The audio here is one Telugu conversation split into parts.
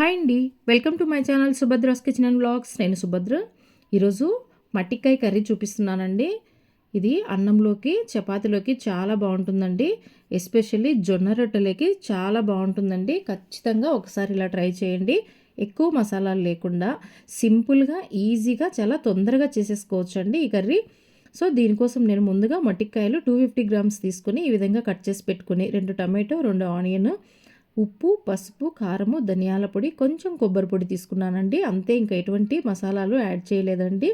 హాయ్ అండి. Welcome to my channel Subhadra's kitchen and blogs నేను సుభద్ర. ఈరోజు మట్టికాయ కర్రీ చూపిస్తున్నానండి. ఇది అన్నంలోకి చపాతీలోకి చాలా బాగుంటుందండి. ఎస్పెషల్లీ జొన్న రొట్టెలకి చాలా బాగుంటుందండి. ఖచ్చితంగా ఒకసారి ఇలా ట్రై చేయండి. ఎక్కువ మసాలాలు లేకుండా సింపుల్గా ఈజీగా చాలా తొందరగా చేసేసుకోవచ్చు అండి ఈ కర్రీ. సో దీనికోసం నేను ముందుగా మట్టికాయలు టూ ఫిఫ్టీ గ్రామ్స్ తీసుకుని ఈ విధంగా కట్ చేసి పెట్టుకుని రెండు టమాటో రెండు ఆనియన్ ఉప్పు పసుపు కారము ధనియాల పొడి కొంచెం కొబ్బరి పొడి తీసుకున్నానండి. అంతే ఇంకా ఎటువంటి మసాలాలు యాడ్ చేయలేదండి.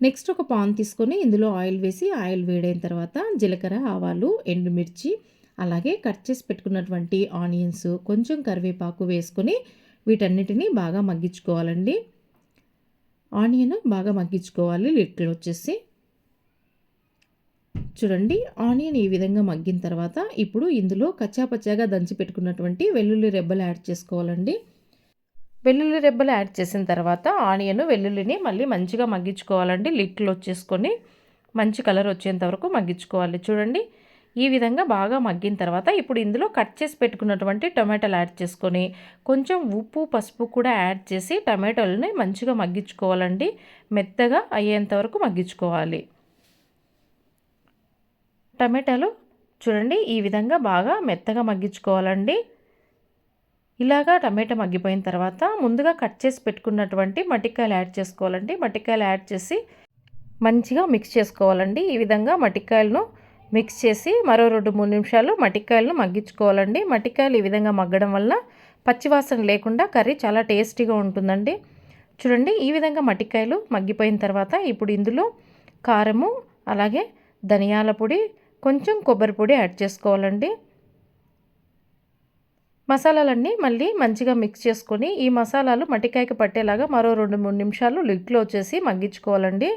నెక్స్ట్ ఒక పాన్ తీసుకొని ఇందులో ఆయిల్ వేసి ఆయిల్ వేడైన తర్వాత జీలకర్ర ఆవాలు ఎండుమిర్చి అలాగే కట్ చేసి పెట్టుకున్నటువంటి ఆనియన్స్ కొంచెం కరివేపాకు వేసుకొని వీటన్నిటిని బాగా మగ్గించుకోవాలండి. ఆనియన్ బాగా మగ్గించుకోవాలి లిట్లు వచ్చేసి. చూడండి ఆనియన్ ఈ విధంగా మగ్గిన తర్వాత ఇప్పుడు ఇందులో కచ్చాపచ్చాగా దంచి పెట్టుకున్నటువంటి వెల్లుల్లి రెబ్బలు యాడ్ చేసుకోవాలండి. వెల్లుల్లి రెబ్బలు యాడ్ చేసిన తర్వాత ఆనియన్ వెల్లుల్లిని మళ్ళీ మంచిగా మగ్గించుకోవాలండి. లిట్లు వచ్చేసుకొని మంచి కలర్ వచ్చేంత వరకు మగ్గించుకోవాలి. చూడండి ఈ విధంగా బాగా మగ్గిన తర్వాత ఇప్పుడు ఇందులో కట్ చేసి పెట్టుకున్నటువంటి టొమాటోలు యాడ్ చేసుకొని కొంచెం ఉప్పు పసుపు కూడా యాడ్ చేసి టమాటోలని మంచిగా మగ్గించుకోవాలండి. మెత్తగా అయ్యేంత వరకు మగ్గించుకోవాలి. టమాటాలు చూడండి ఈ విధంగా బాగా మెత్తగా మగ్గించుకోవాలండి. ఇలాగా టమాటా మగ్గిపోయిన తర్వాత ముందుగా కట్ చేసి పెట్టుకున్నటువంటి మట్టికాయలు యాడ్ చేసుకోవాలండి. మట్టికాయలు యాడ్ చేసి మంచిగా మిక్స్ చేసుకోవాలండి. ఈ విధంగా మట్టికాయలను మిక్స్ చేసి మరో రెండు మూడు నిమిషాలు మట్టికాయలను మగ్గించుకోవాలండి. మట్టికాయలు ఈ విధంగా మగ్గడం వల్ల పచ్చివాసన లేకుండా కర్రీ చాలా టేస్టీగా ఉంటుందండి. చూడండి ఈ విధంగా మట్టికాయలు మగ్గిపోయిన తర్వాత ఇప్పుడు ఇందులో కారము అలాగే ధనియాల పొడి కొంచెం కొబ్బరి పొడి యాడ్ చేసుకోవాలండి. మసాలాలన్నీ మళ్ళీ మంచిగా మిక్స్ చేసుకొని ఈ మసాలాలు మట్టికాయకి పట్టేలాగా మరో రెండు మూడు నిమిషాలు లిడ్లో వచ్చేసి మగ్గించుకోవాలండి.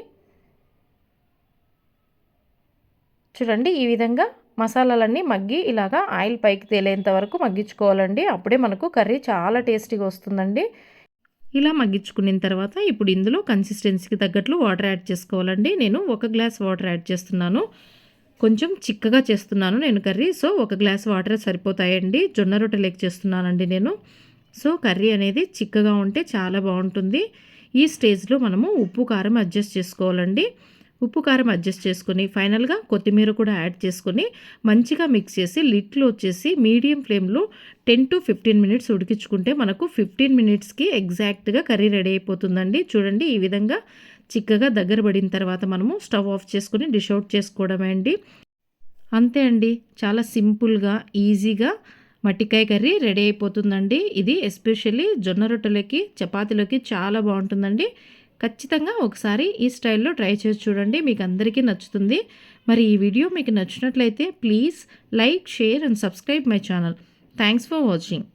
చూడండి ఈ విధంగా మసాలాలన్నీ మగ్గి ఇలాగా ఆయిల్ పైకి తేలేంత వరకు మగ్గించుకోవాలండి. అప్పుడే మనకు కర్రీ చాలా టేస్టీగా వస్తుందండి. ఇలా మగ్గించుకున్న తర్వాత ఇప్పుడు ఇందులో కన్సిస్టెన్సీకి తగ్గట్లు వాటర్ యాడ్ చేసుకోవాలండి. నేను ఒక గ్లాస్ వాటర్ యాడ్ చేస్తున్నాను. కొంచెం చిక్కగా చేస్తున్నాను నేను కర్రీ. సో ఒక గ్లాస్ వాటర్ సరిపోతాయండి. జొన్న రొట్టె లెక్ చేస్తున్నానండి నేను. సో కర్రీ అనేది చిక్కగా ఉంటే చాలా బాగుంటుంది. ఈ స్టేజ్లో మనము ఉప్పు కారం అడ్జస్ట్ చేసుకోవాలండి. ఉప్పు కారం అడ్జస్ట్ చేసుకొని ఫైనల్గా కొత్తిమీర కూడా యాడ్ చేసుకొని మంచిగా మిక్స్ చేసి లిట్లు వచ్చేసి మీడియం ఫ్లేమ్లో టెన్ టు ఫిఫ్టీన్ మినిట్స్ ఉడికించుకుంటే మనకు ఫిఫ్టీన్ మినిట్స్కి ఎగ్జాక్ట్గా కర్రీ రెడీ అయిపోతుందండి. చూడండి ఈ విధంగా చిక్కగా దగ్గర పడిన తర్వాత మనము స్టవ్ ఆఫ్ చేసుకుని డిష్ అవుట్ చేసుకోవడమే అండి. అంతే అండి. చాలా సింపుల్గా ఈజీగా మట్టికాయ కర్రీ రెడీ అయిపోతుందండి. ఇది ఎస్పెషల్లీ జొన్న రొట్టెలకి చపాతీలోకి చాలా బాగుంటుందండి. ఖచ్చితంగా ఒకసారి ఈ స్టైల్లో ట్రై చేసి చూడండి. మీకు అందరికీ నచ్చుతుంది. మరి ఈ వీడియో మీకు నచ్చినట్లయితే please like share and subscribe my channel. Thanks for watching.